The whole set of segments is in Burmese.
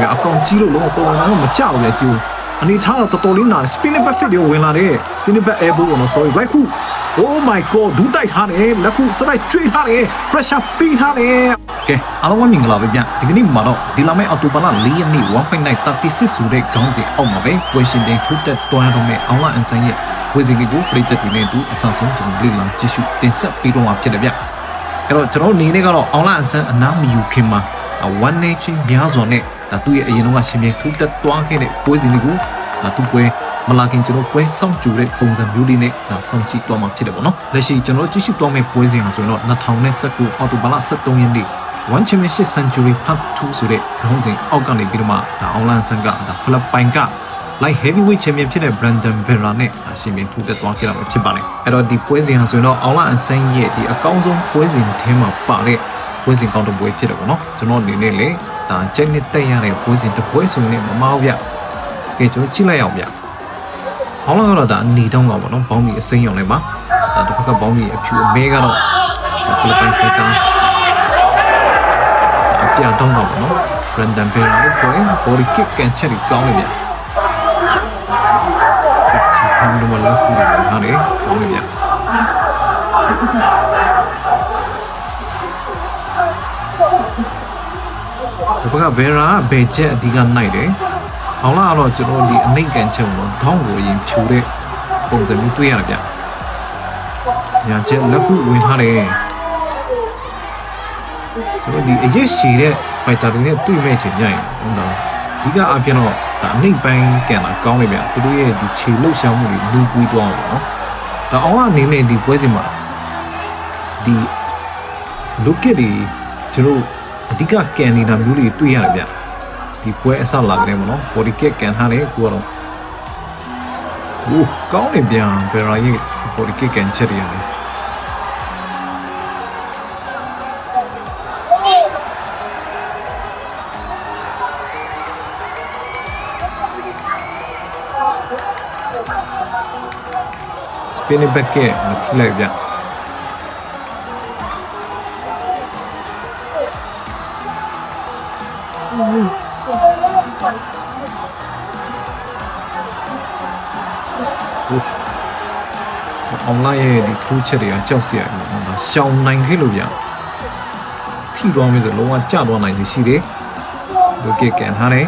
ဗျအကောင်ကြီးလို့လုံးဝတော်တော်များများမကြောက်ဗျကြည့်အနေထားတော့တော်တော်လေးနာ spinning back fit တွေဝင်လာတယ် spinning back elbow ပေါ့နော် sorry right hook oh my god ဒူးတိုက်ထားတယ်လက်ခုစတိုက်ကျွေးထားတယ် pressure ပေးထားတယ်ကဲအားလုံးပဲမင်္ဂလာပါဗျဒီကနေ့မှာတော့ဒီလာမယ့်အော်တိုဘာလ၄ရက်နေ့1.9 36ဆိုတဲ့ခေါင်းစဉ်အောက်မှာပဲပွေရှင်တင်ထိုးတက်တွန်းရတော့မယ့်အောင်လာအန်ဆန်ရဲ့ဝေစီလေးကိုပြည်သက်တွေနဲ့အတူအဆောင်ဆုံးကျွန်တော်လေ့လာကြည့်ရှုတင်ဆက်ပေးတော့မှာဖြစ်တယ်ဗျအဲ့တော့ကျွန်တော်အနေနဲ့ကတော့အောင်လာအန်ဆန်အနားမယူခင်မှာ1 nation များစွာနဲ့ ဒါသူ့ရဲ့အရင်ကရှင်ပြထိုးတက်တွန်းခဲ့တဲ့ပွဲစဉ်လေးကိုဒါသူ့ပွဲမလာခင်ကျွန်တော်ပွဲစောင့်ကြည့်တဲ့ပုံစံမျိုးလေးနဲ့ဒါစောင့်ကြည့်သွားမှာဖြစ်တယ်ပေါ့နော်လက်ရှိကျွန်တော်ကြည့်ရှုသွားမယ့်ပွဲစဉ်ဟာဆိုရင်တော့2019အော်တိုဘာလ23ရက်နေ့ One Championship Century Part 2ဆိုတဲ့ခေါင်းစဉ်အောက်ကနေပြီးတော့မှဒါအောင်လန်ဆန်ကဒါဖိလစ်ပိုင်က light heavyweight champion ဖြစ်တဲ့ Brandon Vera နဲ့အရှင်ပြန်ထိုးတက်သွားခဲ့တာပဲဖြစ်ပါတယ်။အဲ့တော့ဒီပွဲစဉ်ဟာဆိုရင်တော့အောင်လန်ဆန်ရဲ့ဒီအကောင်းဆုံးပွဲစဉ်ထဲမှာပါတဲ့ ပွဲစဉ်ကောင်းတဲ့ပွဲဖြစ်တယ်ပေါ့နော်။ကျွန်တော်အနေနဲ့လေဒါကြိုက်နဲ့တက်ရတဲ့ပွဲစဉ်တစ်ပွဲဆိုရင်လည်းမမောက်ဗျ။ကဲကျွန်တော်ကြည့်လိုက်အောင်ဗျ။အောင်လန်ကတော့ဒါအနေတောင်းကပေါ့နော်။ဘောင်းမီအစိမ်းရောင်လေးပါ။ဒါတစ်ဖက်ကဘောင်းမီအဖြူအမဲကတော့ဒါဖိလစ်ပိုင်ဖိုက်တာအပြတောင်းတော့ပေါ့နော်။ Brandon Vera ကိုပွဲ body kick ကန်ချက်ကြီးကောင်းနေဗျ။ဒီခံလို့မလောက်ဘူးဟာလေကောင်းနေဗျ ဘက်က Vera ဘယ်ချက်အဓိကနိုင်တယ်။အောင်လာကတော့ကျွန်တော်ဒီအနှိတ်ကန်ချက်ကိုတော့ကိုအရင်ဖြူတဲ့ပုံစံမျိုးတွေ့ရတယ်ဗျ။ညာချက်လက်ခုဝင်ထားတယ်။ကျွန်တော်ဒီအရက်ရှည်တဲ့ fighter တွေနဲ့တွေ့မဲ့ချိန်ညရင်ဟုတ်လား။ဒီကအပြင်တော့ဒါအနှိတ်ပိုင်းကန်လာကောင်းနေဗျ။သူတို့ရဲ့ဒီခြေလှုပ်ရှားမှုတွေလူပွေးသွားအောင်ပေါ့နော်။ဒါအောင်လာအနေနဲ့ဒီပွဲစဉ်မှာဒီ look at တွေကျွန်တော် အဓိကကန်နေတာမျိုးတွေတွေ့ရတယ်ဗျဒီပွဲအစလာကြတယ်ပေါ့နော် body kick ကန်ထားတယ်ကိုကတော့ဟိုးကောင်းနေပြန် Vera ရဲ့ body kick ကန်ချက်တွေရတယ်စပင်းဘက်ကမထိလိုက်ဗျ online ရဲ့ဒီထိုးချက်တွေကကြောက်စရာကြီးပေါ့နော်ရှောင်းနိုင်ခဲ့လို့ဗျထိသွားမယ်ဆိုလုံးဝကျသွားနိုင်တယ်ရှိတယ်လူကကန်ထားတယ်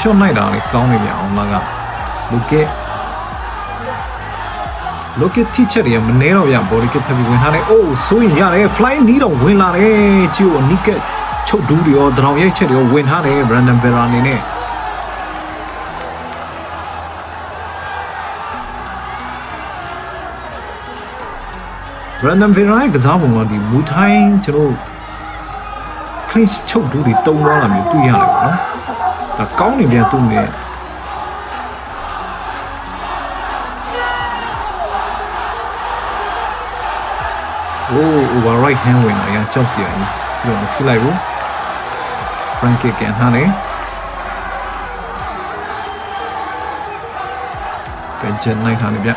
ရှော့နိုင်တာလဲကောင်းနေပြန်အောင်လားကလူကဲလူကဲ teacher တွေမနေတော့ဗျ body kit ထပ်ပြီးဝင်ထားတယ်အိုးဆိုရင်ရတယ် fly နီးတော့ဝင်လာတယ်ကြည့်ဦးနိကက်ချုပ်ဒူးတွေရောဒရောင်ရိုက်ချက်တွေရောဝင်ထားတယ် Brandon Vera အနေနဲ့ဘရန်ဒန်ဗေရာရဲ့ကစားပုံကဒီမူထိုင်းကျွန်တော်ခရစ်ချုပ်ဒူးတွေတုံးသွားတာမျိုးတွေ့ရတယ်ပေါ့နော် ဒါကောင်းနေပြန်သူ့နဲ့โอ้ over right hand ဝင်လာရကြောက်စရာကြီးပြီးတော့မထိလိုက်ဘူး Frank kick ကန်ထားတယ်ပြန်ချက်နိုင်ထားတယ်ဗျ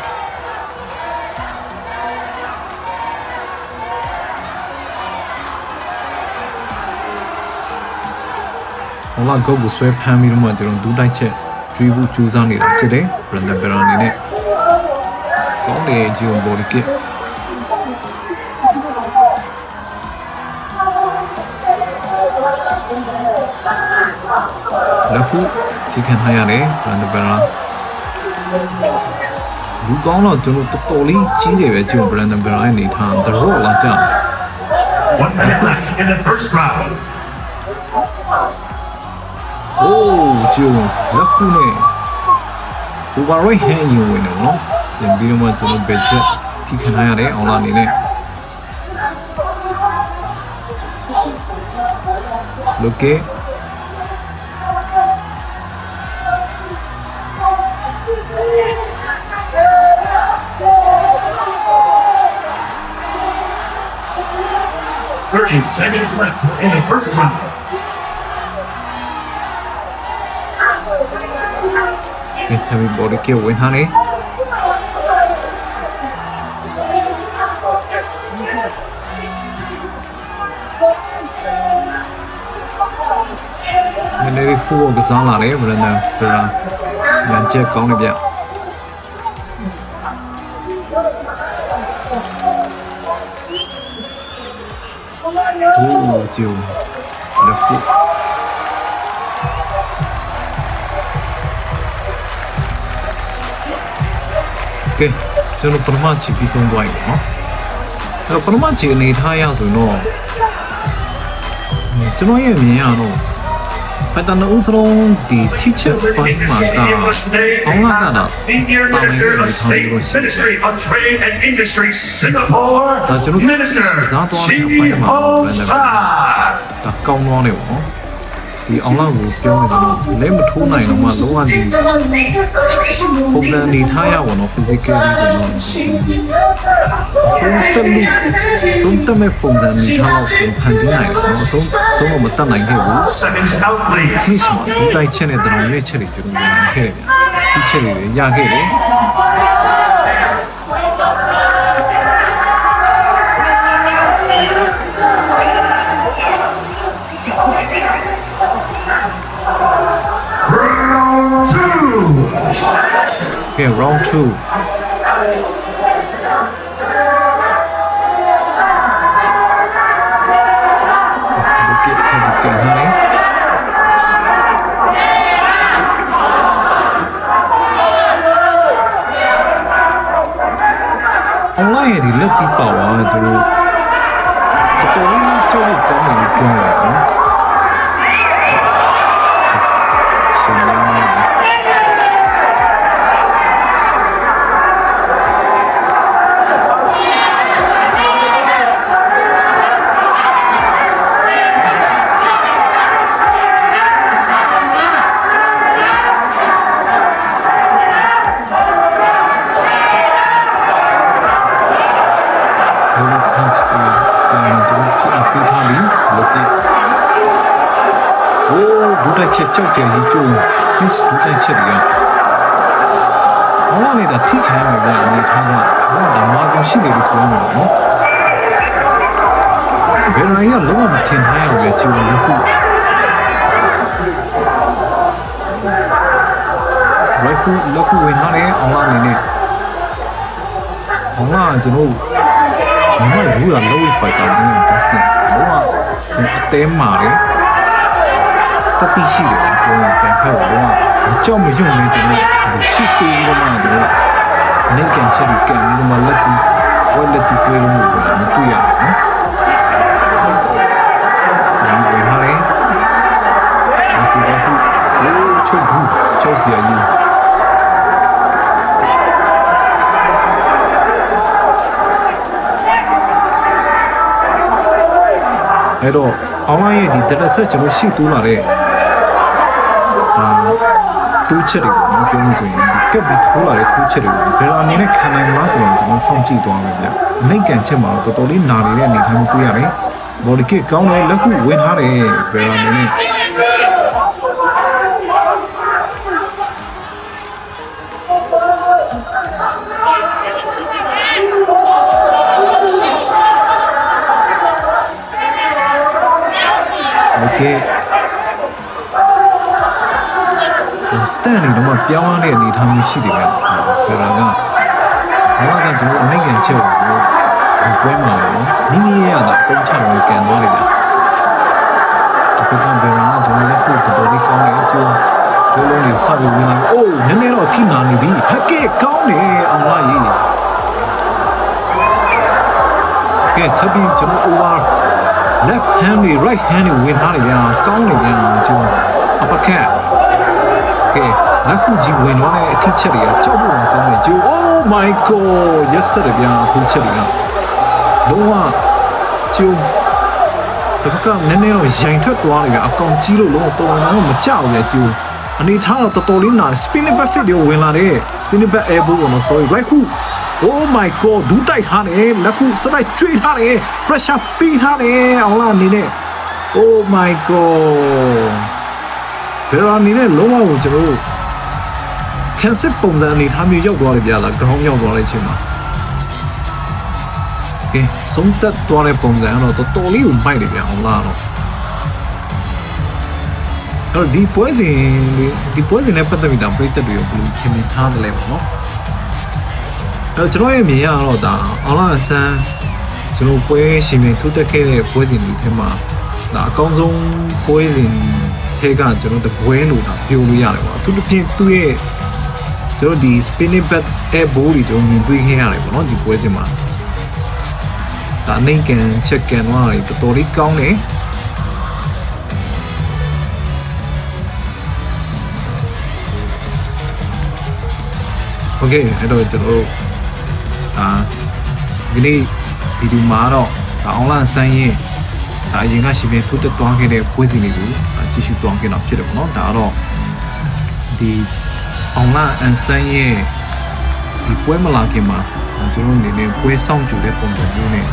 ဟောလာဂုတ်ကိုဆွဲဖမ်းပြီးတော့မှကျွန်တော်ဒူးတိုက်ချက်ကျွေးဖို့ကြိုးစားနေတာဖြစ်တယ် Brandon Vera အနေနဲ့ကောင်းတယ်ဂျီယွန်ဘော်ဒီကစ်လက်ဖူးချိခံထားရတယ် Brandon Vera လူကောင်းတော့ကျွန်တော်တော်တော်လေးကြီးတယ်ပဲဂျီယွန် Brandon Vera ရဲ့အနေထား The Rock လာကြတယ် One minute left in the first round. โอ้ဂျုံလက်ခုနဲ့ override hand ယူဝင်တယ်နော်ပြန်ပြီးတော့မှကျွန်တော် budget ထိခံရရတယ်အောင်လာအနေနဲ့ look at 30 seconds left in the first round. ကဲထပ်ပြီး body kick ဝင်ထားနေမင်းလေးဖူးကိုကစားလာတယ်ဗရန်ဒ โอ้จิวလက်ဖူး ကဲကျွန်တော်ပထမချီပြီးဆုံးသွားပြီပေါ့နော်အဲ့တော့ပထမချီအနေထားရဆိုရင်တော့ကျွန်တော်ရဲ့အမြင်ကတော့ဖက်တနဦးစလုံးဒီ teacher ဘိုင်းမှာကအောင်လာကတာ Senior Minister of State Ministry of Trade and Industry Singapore, Minister Chi Osa. ဒါကောင်းသွားတယ်ပေါ့နော် ဒီအောင်လာကိုပြောနေဆိုတော့လက်မထိုးနိုင်တော့မှလောကဒီပုံစံအနေထားရပါတော့ physically ဆိုတော့ဆုံးတက်လို့ဆုံးတက်မဲ့ပုံစံအနေထားတော့ကိုဖန်တီးနိုင်တယ်နော်ဆုံးဆုံးတော့မတက်နိုင်ခဲ့ဘူး Seconds out, please. ဒီမှာဒီတိုက်ချက်နဲ့တရောင်ရဲ့ချက်တွေကျွန်တော်ဝင်ခဲ့တယ်။ဒီချက်တွေရခဲ့တယ် Okay round 2ဒီကထပ်ပြန်ထားတယ်။ online ရဲ့ဒီလက်တီပါဝါကျွန်တော်တော်တော်လေးကြောက်လို့ကောင်းတယ်လို့ပြောရ ဒူတိုက်ချက်ကြောက်စရာကြီးကျုံ fish ဒူတိုက်ချက်တွေကဘာလဲနေတာထိခိုင်းမှာပဲအနေထားကဘာဒါမှကိုရှိနေလို့ဆိုမှာနော်ဘယ်လိုရလောကမထင်ထားရပဲကျုံလို့ခုဝိုက်ခုလောက်ခုဝင်ထားတယ်အောင်လာနေနဲ့အောင်လာကျွန်တော်မမယူရလောဝိဖိုက်တာနဲ့ပတ်စင်ဘောကကျွန်တော်အသေးမာတယ် တတိရှိတယ်ပြောရင်ပြန်ဖက်ဘောကကြောက်မယုံနေကျွန်တော်ရှိပေးပြီးတော့မှတော့နေကန်ချက်ကိုကန်ပြီးတော့မှလက်တီဝက်လက်တီပြေလို့မတွေ့ရဘူးနော်ဒီဝင်လာတယ်အခုတော့ဟိုချုပ်ဘူးချုပ်စီရည်အဲ့တော့ online ရဲ့ဒီ data set ကျွန်တော်ရှိတူးလာတဲ့ဒါတူးချက်တွေကိုနော်ပြောလို့ဆိုရင်ဒီကပ်ပြီးထိုးလာတဲ့ထိုးချက်တွေကိုဘယ်လိုအနေနဲ့ခံနိုင်မလားဆိုတော့ကျွန်တော်စောင့်ကြည့်သွားမယ်ဗျ။မိတ်ကန်ချက်မှာတော့တော်တော်လေးနာနေတဲ့အနေအထားမျိုးတွေ့ရတယ်။ body kick ကောင်းတယ်လက်ခုဝင်ထားတယ်ဘယ်လိုအနေနဲ့ Okay စတန်နေတော့ပြောင်းရတဲ့အနေအထားမျိုးရှိတယ်ဗျ။ဒါကဘာကကျွန်တော်အနိုင်ကန်ချက်ကိုပွဲမှာနော်မိမိရတာပုံချလို့ကန်သွားတယ်ဗျ။ဒီကဘယ်မှာကျွန်တော်လည်းပို့တော်လေးကောင်းတယ်ကျိုးဒိုးလုံးလေးစောက်ပြီးဝင်လာအိုးနည်းနည်းတော့ထိနာနေပြီဟက်ကဲကောင်းတယ်အောင်လာရေးကဲထပ်ပြီးကျွန်တော် over left hand နဲ့ right hand နဲ့ဝင်ထားတယ်ဗျာကောင်းတယ်ဗျာကျွန်တော် uppercut ကဲလက်ခုကြီးဝင်တော့တဲ့အထစ်ချက်တွေကကြောက်ဖို့မကောင်းဘူးဂျို oh my god yes တယ်ဗျာအခုချက်တွေကလုံးဝဂျိုတပတ်ကနည်းနည်းတော့ရိုင်ထက်သွားတယ်ဗျာအကောင်ကြီးလို့လုံးဝတော်တော်တော့မကြောက်ဘူးဂျိုအနေထားတော့တော်တော်လေးနာတယ် spinning back fit တွေဝင်လာတယ် spinning back elbow ကိုတော့ sorry right hook Oh my god ဒူးတိုက်ထားတယ်လက်ခုစတိုက်ကျွေးထားတယ် pressure ပေးထားတယ်အောင်လားအနေနဲ့ Oh my god ဘယ်တော့အနေနဲ့လုံးဝကိုကျွန်တော်တို့ can sit ပုံစံအနေထားမျိုးရောက်သွားတယ်ဗျာလား ground ရောက်သွားတဲ့အချိန်မှာကဲဆုံးသက်သွားတဲ့ပုံစံကတော့တော်တော်လေးကိုမိုက်တယ်ဗျာအောင်လားတော့အဲ့တော့ဒီပွဲစဉ်လေးဒီပွဲစဉ်နဲ့ပတ်သက်ပြီးတော့ပြည်သက်တွေကိုဘယ်လိုခင်မင်ထားတယ်လဲပေါ့နော် အဲ့တော့ကျွန်တော်ရဲ့မြင်ရတော့ဒါအောင်လားဆန်းကျွန်တော်ပွဲရှင်မြင်ထိုးတက်ခဲ့တဲ့ပွဲစဉ်တွေထဲမှာဒါအကောင်းဆုံးပွဲစဉ်ထဲကကျွန်တော်တပွဲလို့ဒါပြောလို့ရတယ်ပေါ့အထူးသဖြင့်သူ့ရဲ့ကျွန်တော်ဒီ spinning back air ball တွေကျွန်တော်မြင်တွေ့ခဲ့ရတယ်ပေါ့နော်ဒီပွဲစဉ်မှာဒါနိုင်ကန်ချက်ကန်သွားတာတော်တော်လေးကောင်းတယ် โอเคအဲ့တော့ကျွန်တော်တို့ အာဒီနေ့ဗီဒီယိုမှာတော့ဒါအွန်လိုင်းဆိုင်းရင်ဒါအရင်ကရှင်ပြထိုးတက်သွားခဲ့တဲ့ပွဲစဉ်တွေကိုဒါကြည့်ရှုသွားခဲ့တာဖြစ်တယ်ပေါ့နော်ဒါကတော့ဒီအွန်လိုင်းအန်ဆိုင်းရဲ့ဒီပွဲမလာခင်မှာဒါကျွန်တော်အနေနဲ့ပွဲဆောင်ကြတဲ့ပုံစံမျိုးနဲ့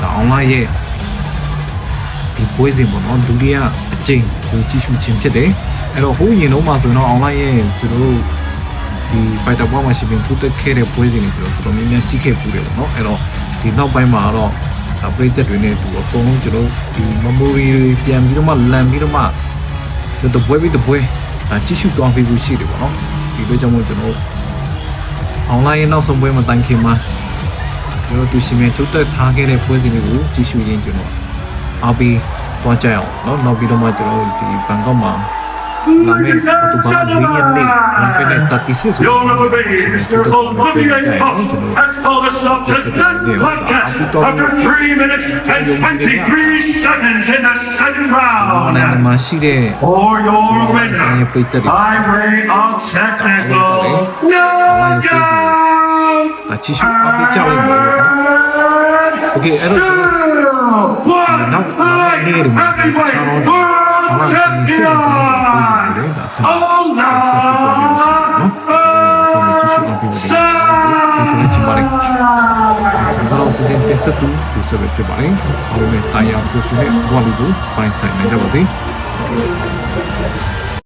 ဒါအွန်လိုင်းရဲ့ဒီပွဲစဉ်ပေါ့နော်ဒုတိယအကြိမ်ကိုကြည့်ရှုခြင်းဖြစ်တယ်အဲ့တော့ဟိုးရင်တော့မှဆိုရင်တော့အွန်လိုင်းရဲ့ကျွန်တော်တို့ ဒီ fighter ဘောမှာရှင်ပင်ထိုးတက်ခဲ့တဲ့ပွဲစဉ်တွေဆိုတော့တော်တော်များများကြီးခဲ့ပူတယ်ပေါ့နော်အဲ့တော့ဒီနောက်ပိုင်းမှာတော့ဒါပရိသတ်တွေနဲ့သူအကုန်လုံးကျွန်တော်ဒီ memory တွေပြန်ပြီးတော့မှလန်ပြီးတော့မှကျွန်တော်ပွဲပြီးတဲ့ပွဲဒါကြည့်ရှုသွားပြီးဖို့ရှိတယ်ပေါ့နော်ဒီလိုကြောင့်မို့ကျွန်တော် online ရဲ့နောက်ဆုံးပွဲမှာတိုင်ခင်မှာကျွန်တော်သူရှင်ပင်ထိုးတက်ထားခဲ့တဲ့ပွဲစဉ်တွေကိုကြည့်ရှုရင်းကျွန်တော်အားပေးသွားကြအောင်เนาะနောက်ပြီးတော့မှကျွန်တော်ဒီဘန်ကောက်မှာ လာမယ့်အော်တိုဘာလ၄ရက်နေ့ဝန်ဖိနဲ့36ဆို Your nominee, Mr. Oblivion Puff, has called a stop to this podcast after 3 minutes and 23 seconds in the second နိုင်ငံ round. မှာရှိတဲ့ For your winner, by way of technical knockout. ဒါချီရှုအ ပိကြောက်လိုက်တယ်။ Okay အဲ့တော့ကျွန်တော်နော